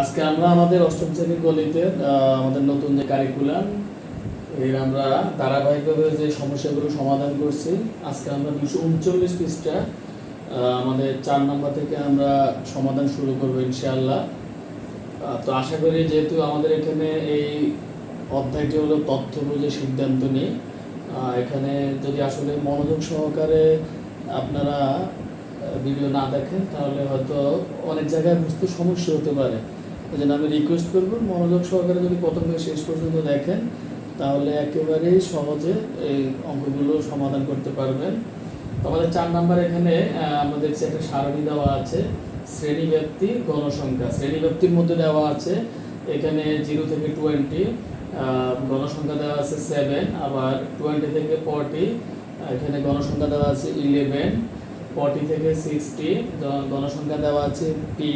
আজকে আমরা আমাদের অষ্টম শ্রেণির গণিতে আমাদের নতুন যে কারিকুলাম এর আমরা ধারাবাহিকভাবে যে সমস্যাগুলো সমাধান করছি, আজকে আমরা দুশো উনচল্লিশ পৃষ্ঠা আমাদের চার নম্বর থেকে আমরা সমাধান শুরু করব ইনশাআল্লাহ। তো আশা করি যেহেতু আমাদের এখানে এই অধ্যায়টি হলো তথ্য বুঝে সিদ্ধান্ত নিই এখানে যদি আসলে মনোযোগ সহকারে আপনারা ভিডিও না দেখেন তাহলে হয়তো অনেক জায়গায় বুঝতে সমস্যা হতে পারে। এই জন্য আমি রিকোয়েস্ট করব, মনোযোগ সহকারে যদি প্রথম থেকে শেষ পর্যন্ত দেখেন, তাহলে একেবারেই সহজে এই অঙ্কগুলো সমাধান করতে পারবেন। আমাদের চার নাম্বার এখানে আমরা দেখছি একটা সারণী দেওয়া আছে শ্রেণি ব্যক্তি গণসংখ্যা শ্রেণি ব্যক্তির মধ্যে দেওয়া আছে, এখানে জিরো থেকে টোয়েন্টি গণসংখ্যা দেওয়া আছে সেভেন আবার টোয়েন্টি থেকে ফর্টি এখানে গণসংখ্যা দেওয়া আছে ইলেভেন ফর্টি থেকে সিক্সটি গণসংখ্যা দেওয়া আছে পি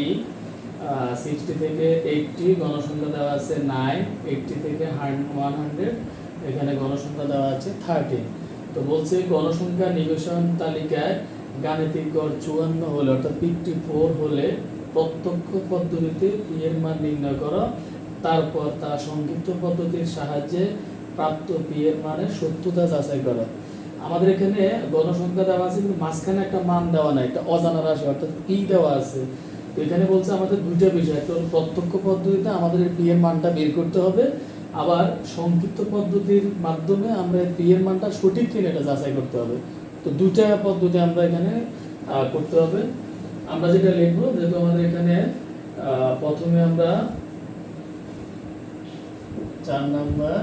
সিক্সটি থেকে এইটটি গণসংখ্যা দেওয়া আছে নাইন এইটটি থেকে ওয়ান হান্ড্রেড এখানে গণসংখ্যা দেওয়া আছে থার্টি তো বলছে গণসংখ্যা নিবেশন তালিকায় গাণিতিক গড় চুয়ান্ন হলে, অর্থাৎ ফিফটি ফোর হলে প্রত্যক্ষ পদ্ধতিতে পি এর মান নির্ণয় করো, তারপর তা সংক্ষিপ্ত পদ্ধতির সাহায্যে প্রাপ্ত পি এর মানের সত্যতা যাচাই করো। আমাদের এখানে গণসংখ্যা দেওয়া আছে, কিন্তু মাঝখানে একটা মান দেওয়া নাই, একটা অজানা রাশি, অর্থাৎ পি দেওয়া আছে। এখানে বলছে আমাদের দুইটা বিষয়, একটা প্রত্যক্ষ পদ্ধতিতে আমাদের পি এর মানটা বের করতে হবে, আবার সংক্ষিপ্ত পদ্ধতির মাধ্যমে আমরা পি এর মানটা সঠিক কিনা এটা যাচাই করতে হবে। তো দুইটা পদ্ধতি আমরা এখানে করতে হবে। আমরা যেটা লিখব, যেহেতু আমাদের এখানে প্রথমে আমরা চার নাম্বার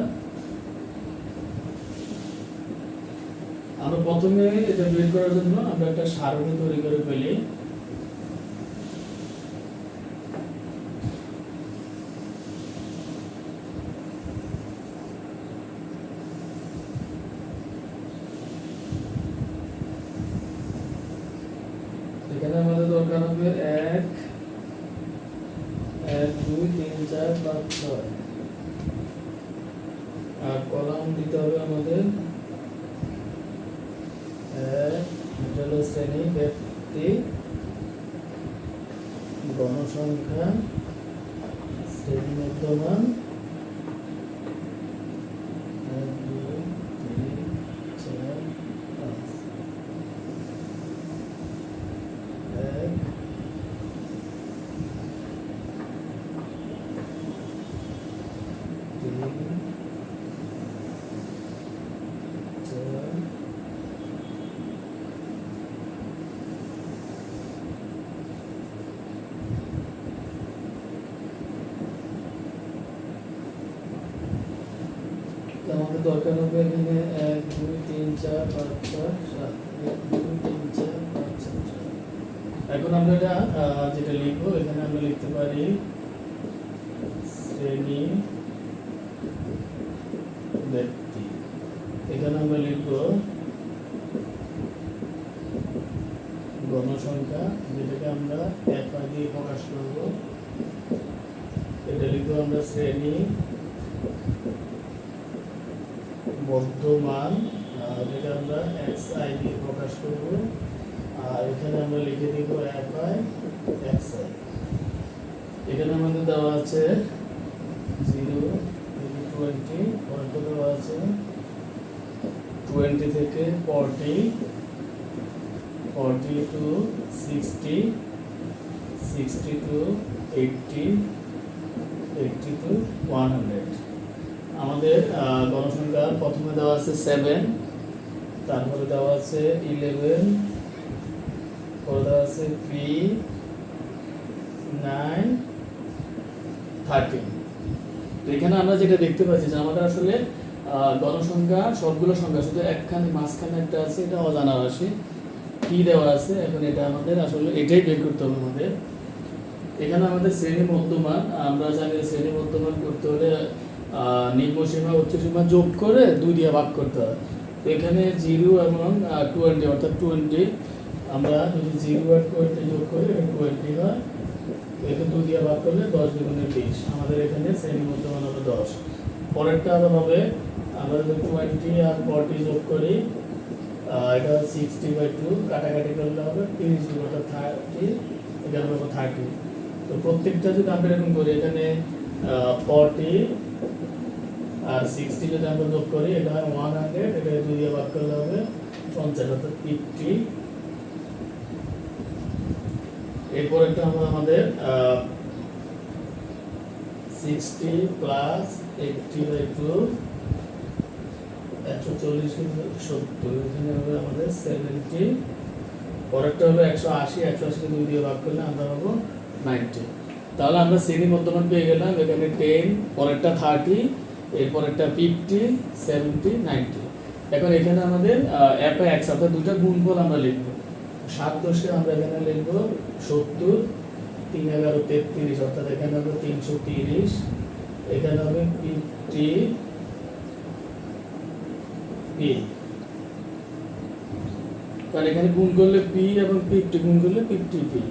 আমরা প্রথমে এটা বের করার জন্য আমরা একটা সারণী তৈরি করে ফেলি এখানে আমাদের দরকার হবে এক এক দুই তিন চার পাঁচ ছয় আর কলাম দিতে হবে আমাদের এক এটা হলো শ্রেণি ব্যক্তি গণসংখ্যা শ্রেণি মধ্যমান এক দুই তিন চার পাঁচ এক তিন চার তো আমাদের দরকার হবে এখানে এক দুই তিন চার পাঁচ ছয় সাত এক দুই তিন চার পাঁচ ছয় সাত এখন আমরা এটা যেটা লিখব এখানে আমরা লিখতে পারি শ্রেণি ব্যক্তি এখানে আমরা লিখব গণসংখ্যা যেটাকে আমরা এফআই দিয়ে প্রকাশ করব এটা লিখব আমরা শ্রেণি বর্ধমান আর এটা আমরা এক্স আই দিয়ে প্রকাশ করব, আর এখানে আমরা লিখে দিব এফ আই এক্স আই এখানে আমাদের দেওয়া আছে জিরো টোয়েন্টি পরেরটা দেওয়া আছে টোয়েন্টি থেকে forty forty to sixty sixty to eighty eighty to one hundred আমাদের গণসংখ্যা প্রথমে দেওয়া আছে সেভেন তারপরে দেওয়া আছে ইলেভেন পরে দেওয়া আছে পি নাইন থার্টিন তো এখানে আমরা যেটা দেখতে পাচ্ছি যে আমাদের আসলে গণসংখ্যা, সবগুলো সংখ্যা, শুধু একখানে, মাঝখানে একটা আছে, এটা অজানা রাশি। কি দেওয়া আছে? এখন এটা আমাদের আসলে, এটাই বের করতে হবে আমাদের। এখানে আমাদের শ্রেণি মধ্যমান আমরা জানি শ্রেণি মধ্যমান করতে হলে নিম্ন সীমা, উচ্চ সীমা যোগ করে দুই দিয়ে ভাগ করতে হয়। এখানে জিরো এবং টোয়েন্টি অর্থাৎ টোয়েন্টি আমরা যদি জিরো আর টোয়েন্টি যোগ করি টোয়েন্টি হয়। একে দুই দিয়ে ভাগ করলে দশ দ্বিগুণে বিশ। আমাদের এখানে শ্রেণি মধ্যমান হবে দশ। পরেরটা আবার হবে, আমরা যদি টোয়েন্টি আর ফর্টি যোগ করি এটা সিক্সটি বাই টু কাটাকাটি করলে হবে তিরিশ অর্থাৎ থার্টি এটা হবে থার্টি তো প্রত্যেকটা যদি আমরা এরকম করি, এখানে ফর্টি আর সিক্সটি যদি আমরা যোগ করি, এটা হয় ওয়ান হান্ড্রেড এটা দুই দিয়ে ভাগ করলে হবে পঞ্চাশ, অর্থাৎ ফিফটি এরপর একটা হবে আমাদের sixty plus eighty by two একশো চল্লিশ সত্তর, এখানে হবে আমাদের সেভেন্টি পরেরটা হলো একশো আশি, একশো আশিকে দুই দিয়ে ভাগ করলে আমরা পাবো নাইনটি তাহলে আমরা শ্রেণি মধ্যমান পেয়ে গেলাম, এখানে টেন পরেরটা থার্টি এরপরেরটা ফিফটি সেভেন্টি নাইনটি এখন এখানে আমাদের অ্যাপে একশ অর্থাৎ গুণফল আমরা লিখব। সাত দশে আমরা এখানে লিখব সত্তর, তিন এগারো তেত্রিশ, অর্থাৎ এখানে হবে তিনশো তিরিশ। এখানে হবে ফিফটি পি কারণ এখানে গুণ করলে পি এবং ফিফটি গুণ করলে ফিফটি পি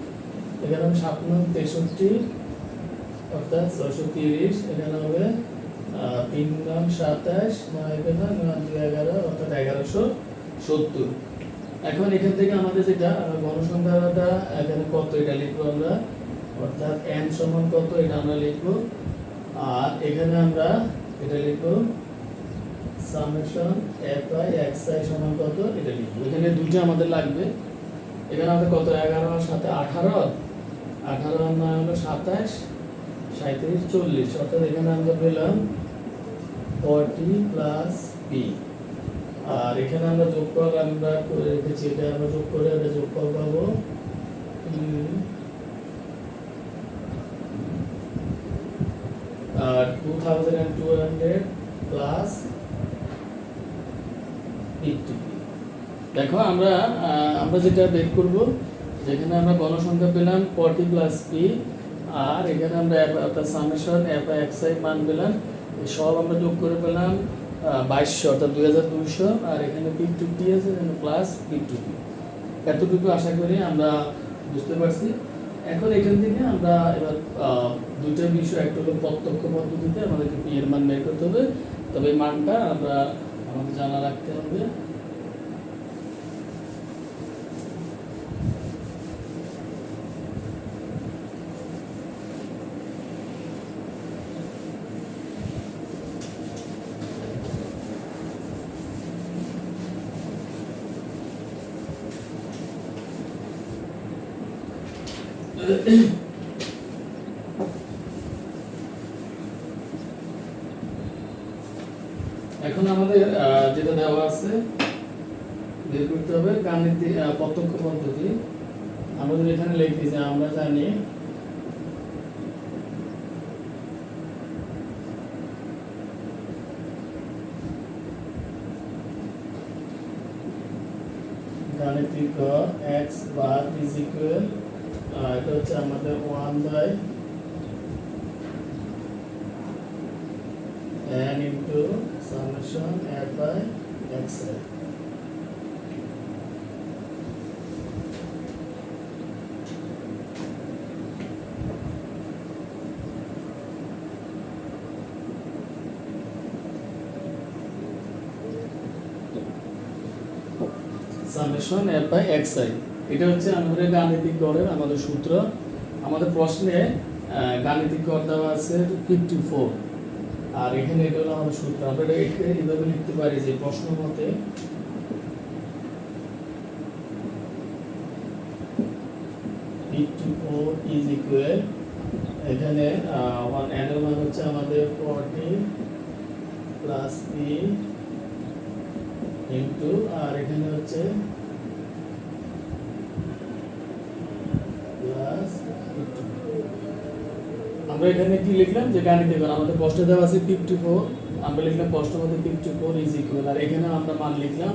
এখানে হবে সাত নং তেষট্টি, অর্থাৎ ছশো তিরিশ। এখানে হবে তিন নং সাতাশ, নয় এখানে নয় দুই এগারো, অর্থাৎ এগারোশো সত্তর। এখন এখান থেকে আমাদের যেটা গণসংখ্যাটা এখানে কত এটা লিখব আমরা? অর্থাৎ এন সমান কত এটা আমরা লিখব। আর এখানে আমরা এটা লিখব, summation F I X I সমান কত এটা লিখব। এখানে দুইটা আমাদের লাগবে। এখানে আমাদের কত? এগারো সাথে আঠারো। আঠারো নয় হলো সাতাশ। সাঁত্রিশ চল্লিশ। অর্থাৎ এখানে আমরা পেলাম ফর্টি প্লাস আর এখানে আমরা আমরা করে রেখেছি, এটা আমরা যোগ করে এটা পাবো আর two thousand two hundred plus দেখো আমরা আমরা যেটা বের করব, যেখানে আমরা গণসংখ্যা পেলাম ফর্টি প্লাস পি আর এখানে আমরা অর্থাৎ সামেশন আই মান পেলাম সব আমরা যোগ করে পেলাম বাইশশো, অর্থাৎ দুই হাজার দুইশো। আর এখানে ফিফটি পি আছে, এখানে প্লাস ফিফটি পি এতটুকু আশা করি আমরা বুঝতে পারছি। এখন এখান থেকে আমরা এবার দুইটা বিষয়, একটা হলো প্রত্যক্ষ পদ্ধতিতে আমাদেরকে পি এর মান বের করতে হবে। তবে মানটা আমরা, আমাদের জানা রাখতে হবে। এখন আমাদের যেটা দেওয়া আছে, বের করতে হবে গাণিতিক প্রত্যক্ষ পদ্ধতি। আমরা এখানে লিখি যে আমরা জানি গাণিতিক এক্স বার ইজ এটা হচ্ছে আমাদের one by n into summation f by x summation F by X I এটা হচ্ছে আমাদের গাণিতিক গড়ের আমাদের সূত্র। আমাদের প্রশ্নে গাণিতিক গড় দেওয়া আছে ফিফটি ফোর আর এখানে এটা হলো আমাদের সূত্র। আমরা এটা এইভাবে লিখতে পারি যে প্রশ্ন মতে এখানে ওয়ানের মান হচ্ছে আমাদের ফর্টি প্লাস পি ইন্টু আর এখানে হচ্ছে প্লাস আমরা এখানে কি লিখলাম? যে গাণিতিক মান আমাদের প্রশ্নে দেওয়া আছে ফিফটি ফোর আমরা লিখলাম প্রশ্ন মধ্যে ফিফটি ফোর ইজ ইকুয়াল আর এখানে আমরা মান লিখলাম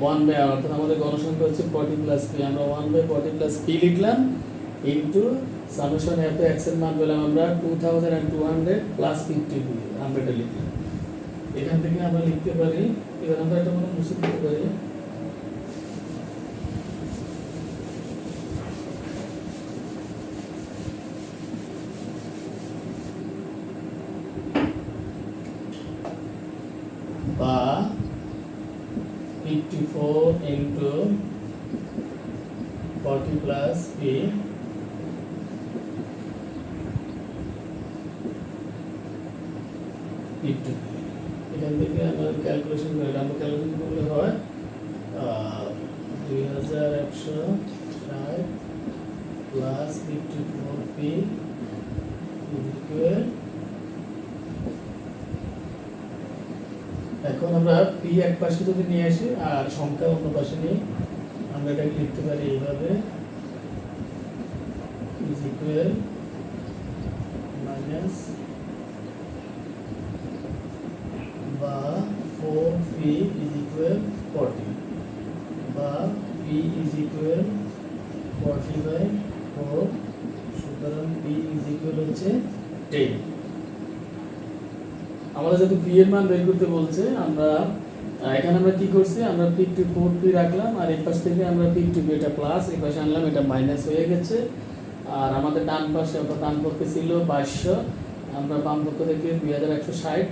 ওয়ান বাই আর অর্থাৎ আমাদের গণসংখ্যা হচ্ছে ফর্টি প্লাস পি আমরা one by forty plus P লিখলাম ইন্টু সামেশন এফ এক্সের মান পেলাম আমরা two thousand and two hundred plus fifty P আমরা এটা লিখলাম। এখান থেকে আমরা লিখতে পারি, এবার আমরা এটা মনে মুছে দিতে পারি বা fifty four into forty plus P pick two P এখান থেকে আমরা ক্যালকুলেশন করে আমরা ক্যালকুলেশন করলে হয় দুই হাজার একশো ষাট plus fifty four P equal এখন আমরা পি এক পাশে যদি নিয়ে আসি, আর সংখ্যা অন্য পাশে নিই আমরা এটাকে লিখতে পারি এইভাবে। ইজ ইকুয়াল মাইনাস বা four P is equal forty বা P is equal forty by four সুতরাং পি ইজ ইকুয়াল হচ্ছে টেন যেহেতু পি এর মান বের করতে বলছে, আমরা এখানে আমরা কি করছি? আমরা পিক টু ফোর পি রাখলাম, আর এই পাশ থেকে আমরা পিক টু এটা প্লাস এই পাশে আনলাম, এটা মাইনাস হয়ে গেছে। আর আমাদের ডান পাশে অর্থাৎ ডান পক্ষে ছিল বাইশশো আমরা বাম পক্ষ থেকে দুই হাজার একশো ষাট।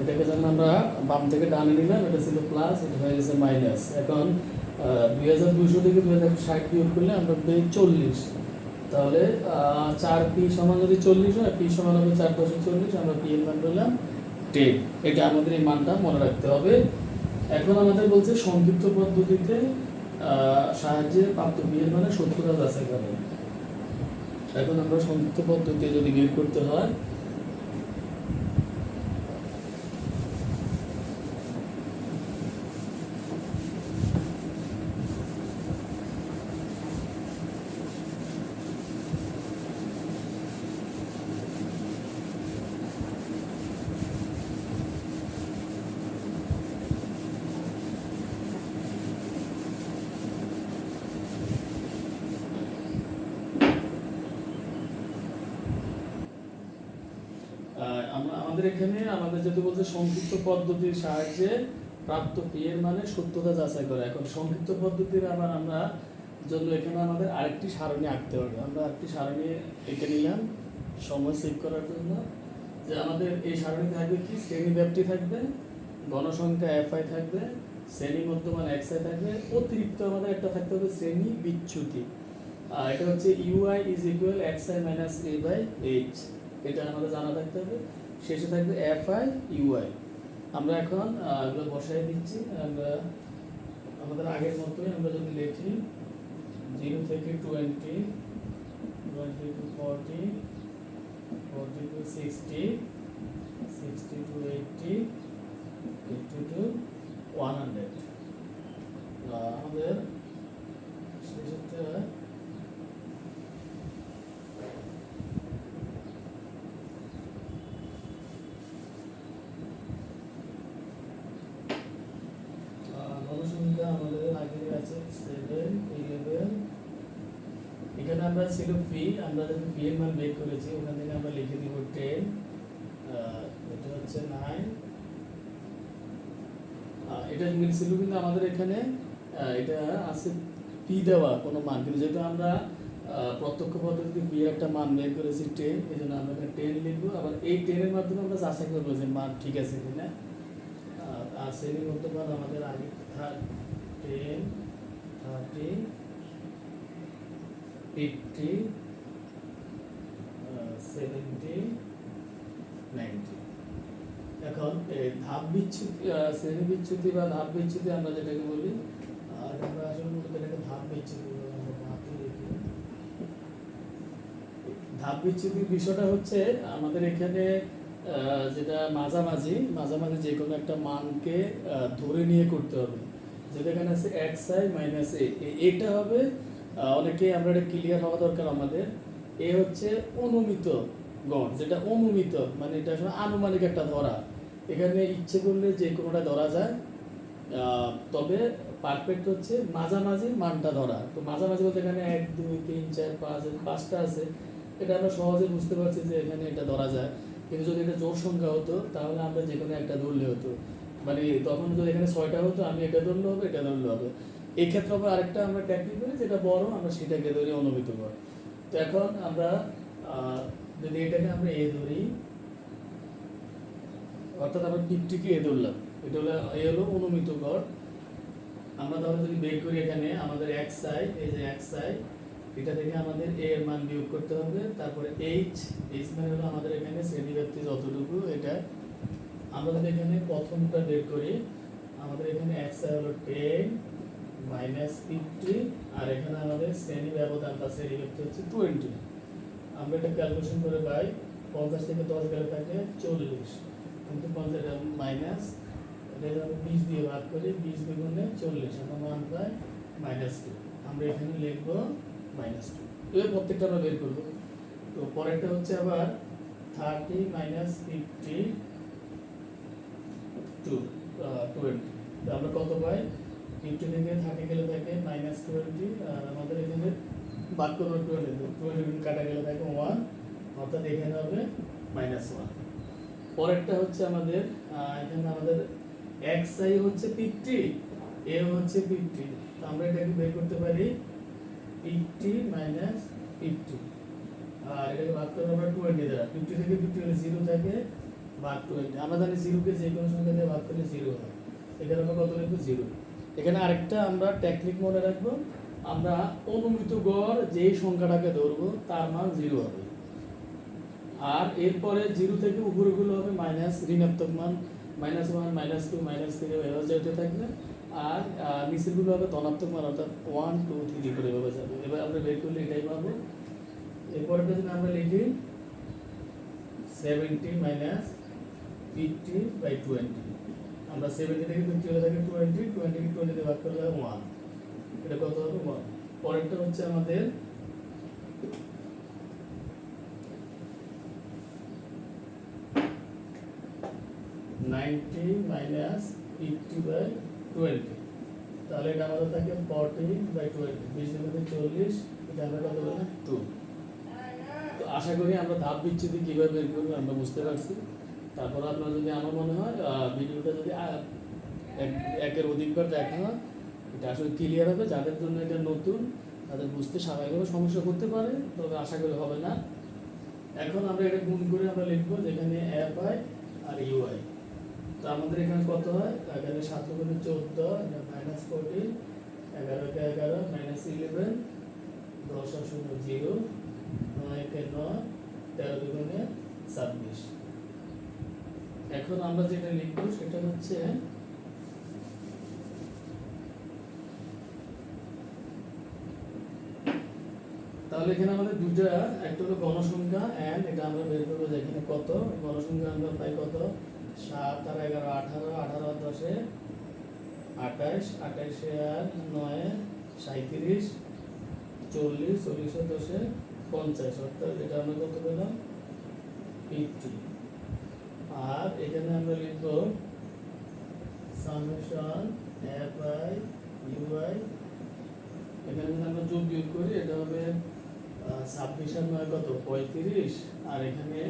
এটাকে যখন আমরা বাম থেকে ডানে নিলাম, এটা ছিল প্লাস এটা হয়ে গেছে মাইনাস এখন দুই হাজার দুইশো থেকে দুই হাজার ষাট বিয়োগ করলে আমরা পেয়ে চল্লিশ। তাহলে চার পি সমান যদি চল্লিশ হয় পি সমান হবে চার পাশে চল্লিশ, আমরা পি এর মান পেলাম টেন। এটা আমাদের এই মানটা মনে রাখতে হবে। এখন আমাদের বলছে সংক্ষিপ্ত পদ্ধতিতে সাহায্যে প্রাপ্ত বিয়ের মানে সত্যতা যাচাই করে এখন। আমরা সংক্ষিপ্ত পদ্ধতি যদি বিয়োগ করতে হয় আহ, আমরা আমাদের এখানে আমাদের যেহেতু বলছে সংক্ষিপ্ত পদ্ধতির সাহায্যে প্রাপ্ত পি এর মানে সত্যতা যাচাই করা। এখন সংক্ষিপ্ত পদ্ধতির আবার আমরা জন্য এখানে আমাদের আরেকটি সারণী আঁকতে হবে। আমরা একটি সারণী এঁকে নিলাম সময় সেভ করার জন্য। যে আমাদের এই সারণী থাকবে কি? শ্রেণি ব্যাপ্তি থাকবে গণসংখ্যা এফ আই থাকবে শ্রেণি মধ্যমান এক্স আই থাকবে অতিরিক্ত আমাদের একটা থাকতে হবে শ্রেণি বিচ্যুতি। আহ, এটা হচ্ছে U I is equal X I minus A by H এটা আমাদের জানা থাকতে হবে। শেষে থাকবে এফ আই ইউআই আমরা এখন এগুলো বসাই দিচ্ছি। আমরা আমাদের আগের মতোই আমরা যদি লিখি জিরো থেকে twenty twenty to forty forty to sixty sixty to eighty eighty to one hundred আমাদের শেষেরটা আহ, গণসংখ্যা আমাদের আগের আছে সেভেন ইলেভেন এখানে আমরা ছিল ফি আমরা যখন ফি এর মান বের করেছি ওখান থেকে আমরা লিখে দিব টেন এটা হচ্ছে নাইন এটা মিলছিল কিন্তু আমাদের এখানে এটা আছে পি দেওয়া কোনো মান। কিন্তু যেহেতু আমরা প্রত্যক্ষ পদ্ধতিতে এর একটা মান বের করেছি টেন এই জন্য আমরা এখানে টেন লিখব। আবার এই টেনের মাধ্যমে আমরা যাচাই করব যে মান ঠিক আছে কিনা। আর- শ্রেণির মধ্যমান আমাদের আগে ten thirty fifty seventy ninety এখন এই ধাপ বিচ্যুতি আহ, শ্রেণি বিচ্যুতি বা ধাপ বিচ্যুতি আমরা যেটাকে বলি আর আমরা আসলে এটাকে ধাপ লিখি। ধাপ বিচ্যুতির বিষয়টা হচ্ছে আমাদের এখানে যেটা মাঝামাঝি মাঝামাঝি যে কোনো একটা মানকে ধরে নিয়ে করতে হবে। যেটা এখানে আছে এক্স আই মাইনাস এ এটা হবে অনেকেই আমরা এটা ক্লিয়ার হওয়া দরকার আমাদের। এ হচ্ছে অনুমিত গড়, যেটা অনুমিত মানে এটা আসলে আনুমানিক একটা ধরা। এখানে ইচ্ছে করলে যে কোনোটা ধরা যায় তবে পারফেক্ট হচ্ছে মাঝামাঝি মানটা ধরা। তো মাঝামাঝি বলতে এখানে এক, দুই, তিন, চার, পাঁচ পাঁচটা আছে। এটা আমরা সহজে বুঝতে পারছি যে এখানে এটা ধরা যায়। কিন্তু যদি এটা জোর সংখ্যা হতো, তাহলে আমরা যে কোনো একটা ধরলে হতো। মানে তখন যদি এখানে ছয়টা হতো, আমি এটা ধরলে হবে, এটা ধরলে হবে। এই ক্ষেত্রে আবার আরেকটা আমরা টেকনিক করি যেটা বড়, আমরা সেটাকে ধরি অনুমিত কর তো এখন আমরা যদি এটাকে আমরা এ ধরি, অর্থাৎ আমরা টিপটিকে এ ধরলাম। এটা হলো, এ হলো অনুমিত গড় আমরা তাহলে যদি বের করি এখানে, আমাদের এক সাইড এই যে এক সাইড এটা থেকে আমাদের এ এর মান বিয়োগ করতে হবে। তারপরে এইচ এইচ মানে হলো আমাদের এখানে শ্রেণীব্যাপ্তি যতটুকু, এটা। আমরা যদি এখানে প্রথমটা বের করি, আমাদের এখানে এক্স আই হলো টেন মাইনাস ফিফটি আর এখানে আমাদের শ্রেণি ব্যবধান বা শ্রেণি ব্যক্তি হচ্ছে টোয়েন্টি আমরা এটা ক্যালকুলেশন করে পাই, পঞ্চাশ থেকে দশ গেলে থাকে চল্লিশ। কিন্তু পঞ্চাশ মাইনাস এটা আমরা বিশ দিয়ে ভাগ করি, বিশ দ্বিগুণে চল্লিশ, আমরা মান পাই মাইনাস টু আমরা এখানে লিখব মাইনাস টু এবার প্রত্যেকটা আমরা বের করব। তো পরেরটা হচ্ছে আবার thirty minus fifty to twenty আমরা কত পাই? ফিফটি থেকে থার্টি গেলে থাকে মাইনাস টোয়েন্টি আর আমাদের এখানে বাদ করব টোয়েন্টি টোয়েন্টি কাটা গেলে থাকে ওয়ান অর্থাৎ এখানে হবে মাইনাস ওয়ান পরেরটা হচ্ছে আমাদের এখানে আমাদের এক্স আই হচ্ছে ফিফটি এ হচ্ছে ফিফটি তো আমরা এটাকে বের করতে পারি ফিফটি মাইনাস ফিফটি আর এটাকে ভাগ করব আমরা টোয়েন্টি দ্বারা ফিফটি থেকে ফিফটি হলে জিরো থাকে, ভাগ টোয়েন্টি আমরা জানি জিরোকে যে কোনো সংখ্যা দিয়ে ভাগ করলে জিরো হয়, এখানে আমরা কত লিখব? জিরো এখানে আরেকটা আমরা টেকনিক মনে রাখব। আমরা অনুমিত গড় যেই সংখ্যাটাকে ধরবো, তার মান জিরো হবে। আর এরপরে জিরো থেকে উপরেগুলো হবে মাইনাস ঋণাত্মক মান। Minus one minus two minus three এভাবে যেতে থাকবে। আর নিচেরগুলো হবে ধনাত্মক মান, অর্থাৎ ওয়ান টু থ্রি করে এভাবে যাবে। এবার আমরা বের করলে এটাই পাবো। এরপরেটা যদি আমরা লিখি seventy minus fifty by twenty আমরা সেভেন্টি থেকে ফিফটি হলে থাকে টোয়েন্টি টোয়েন্টি টোয়েন্টিতে ভাগ করলে হবে ওয়ান এটা কত হবে? ওয়ান পরেরটা হচ্ছে আমাদের ninety minus fifty by twenty তাহলে এটা আমাদের থাকে ফর্টি বাই টোয়েন্টি বিশ মধ্যে চল্লিশ, এটা আমরা কত বললাম? টু তো আশা করি আমরা ধাপ বিচ্ছেদে কীভাবে বের করব আমরা বুঝতে পারছি। তারপর আপনার যদি আমার মনে হয় ভিডিওটা যদি এক- একের অধিকবার দেখা হয়, এটা আসলে ক্লিয়ার হবে। যাদের জন্য এটা নতুন, তাদের বুঝতে স্বাভাবিকভাবে সমস্যা করতে পারে, তবে আশা করি হবে না। এখন আমরা এটা গুণ করে আমরা লিখব যেখানে অ্যাপ আই আর ইউ আই তো আমাদের এখানে কত হয়? এখানে সাত দুগুণে চোদ্দ মাইনাস ফোরটিন এগারোকে এগারো মাইনাস ইলেভেন দশ শূন্য জিরো নয় একে নয়, তেরো দুগুণে ছাব্বিশ। এখন আমরা যেটা লিখব সেটা হচ্ছে তাহলে এখানে আমাদের দুটা একটা হলো গণসংখ্যা এন এটা আমরা বের করব যে এখানে কত? গণসংখ্যা আমরা পাই কত? সাত আর এগারো, আঠারো আঠারো দশে আঠাশ, আঠাশে আর নয় সাঁত্রিশ চল্লিশ, চল্লিশে দশে পঞ্চাশ। অর্থাৎ এটা আমরা কত পেলাম? ফিফটি আর এখানে আমরা লিখব সামেশন এফ আই ইউআই এখানে যদি আমরা যোগ বিয়োগ করি, এটা হবে ছাব্বিশ আর নয় কত? পঁয়ত্রিশ। আর এখানে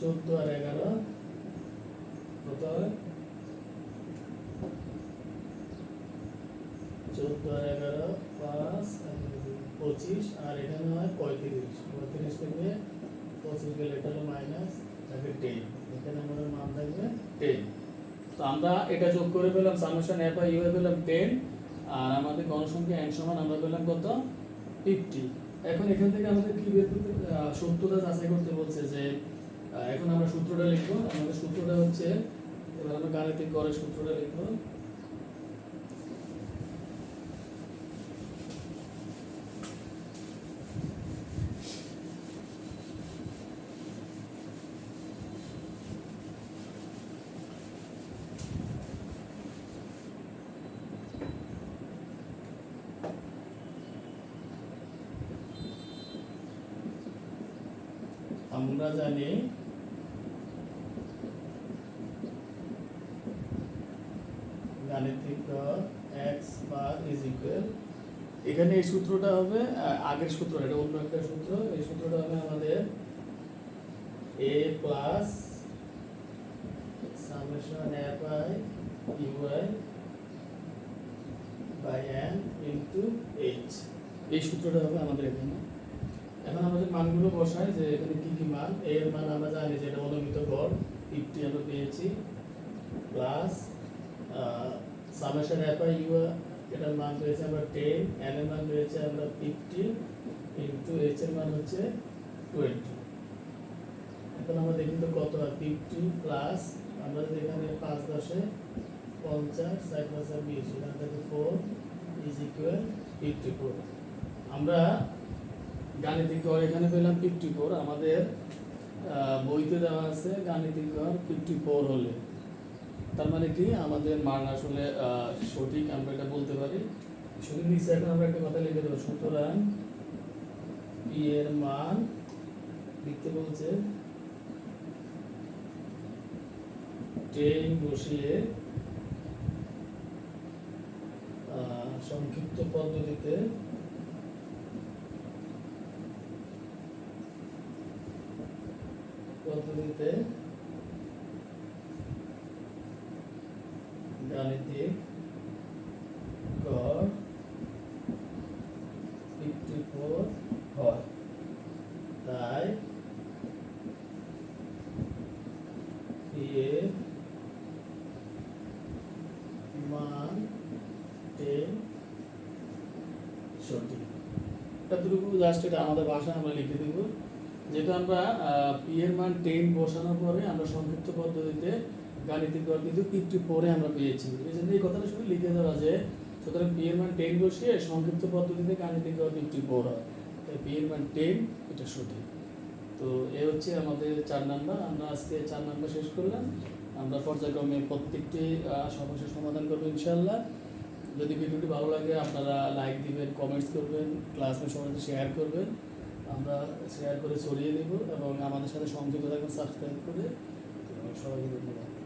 চোদ্দ আর এগারো কত হয় চোদ্দ আর এগারো পাঁচ, পঁচিশ। আর এখানে হয় পঁয়ত্রিশ। পঁয়ত্রিশ থেকে পঁচিশ গেলে এটা হলো মাইনাস থাকে টেন আমরা এটা যোগ করে পেলাম সামেশন এফ আই ইউ পেলাম টেন আর আমাদের গণসংখ্যা এন সমান আমরা পেলাম কত? ফিফটি এখন এখান থেকে আমাদের কি বের করতে সত্যতা যাচাই করতে বলছে যে এখন আমরা সূত্রটা লিখব। আমাদের সূত্রটা হচ্ছে এবার আমরা গাণিতিক করে সূত্রটা লিখব। আমরা জানি এখানে এই সূত্রটা হবে আগের সূত্র, এটা অন্য একটা সূত্র, এই সূত্রটা হবে আমাদের এ প্লাস এই সূত্রটা হবে আমাদের এখানে। এখন আমরা যে মানগুলো বসাই যে এখানে কি কি মান? এর মান আমরা জানি যে এটা অনুমিত গড় ফিফটি আমরা পেয়েছি plus summation F I U এটার মান পেয়েছি আমরা টেন এন এর মান পেয়েছি আমরা ফিফটি ইন্টু এইচ এর মান হচ্ছে টোয়েন্টি এখন আমরা দেখি তো কত ফিফটি প্লাস আমরা যদি এখানে পাঁচ দশে পঞ্চাশ চার পাঁচা বিশ, এখানে থেকে four is equal fifty four আমরা গাণিতিক গড় এখানে পেলাম ফিফটি ফোর আমাদের বইতে দেওয়া আছে গাণিতিক গড় ফিফটি ফোর হলে। তার মানে কি? আমাদের মান আসলে সঠিক আমরা এটা বলতে পারি। শুধু নিচে এখন আমরা একটা কথা লিখে দেবো। সুতরাং মান লিখতে বলছে, টেন বসিয়ে সংক্ষিপ্ত পদ্ধতিতে পদ্ধতিতে গাণিতিক গড় ফিফটি হয়। তাই মান সঠিক। এতটুকু জাস্ট এটা আমাদের ভাষায় আমরা লিখে দেব। যেটা আমরা পি এর মান টেন বসানোর পরে আমরা সংক্ষিপ্ত পদ্ধতিতে গাণিতিক গড় কিন্তু ফিফটি ফোরে আমরা পেয়েছি। এই জন্য এই কথাটা শুধু লিখে দেওয়া যে, সুতরাং পি এর মান টেন বসিয়ে সংক্ষিপ্ত পদ্ধতিতে গাণিতিক গড় ফিফটি ফোর হয়। তাই পি এর মান টেন এটা সঠিক। তো এ হচ্ছে আমাদের চার নাম্বার। আমরা আজকে চার নাম্বার শেষ করলাম। আমরা পর্যায়ক্রমে প্রত্যেকটি সমস্যার সমাধান করব ইনশাল্লাহ যদি ভিডিওটি ভালো লাগে, আপনারা লাইক দিবেন কমেন্টস করবেন ক্লাসমেট সবাই শেয়ার করবেন। আমরা শেয়ার করে ছড়িয়ে নেব এবং আমাদের সাথে সংযুক্ত থাকবেন সাবস্ক্রাইব করে। সবাই সবাইকে ধন্যবাদ।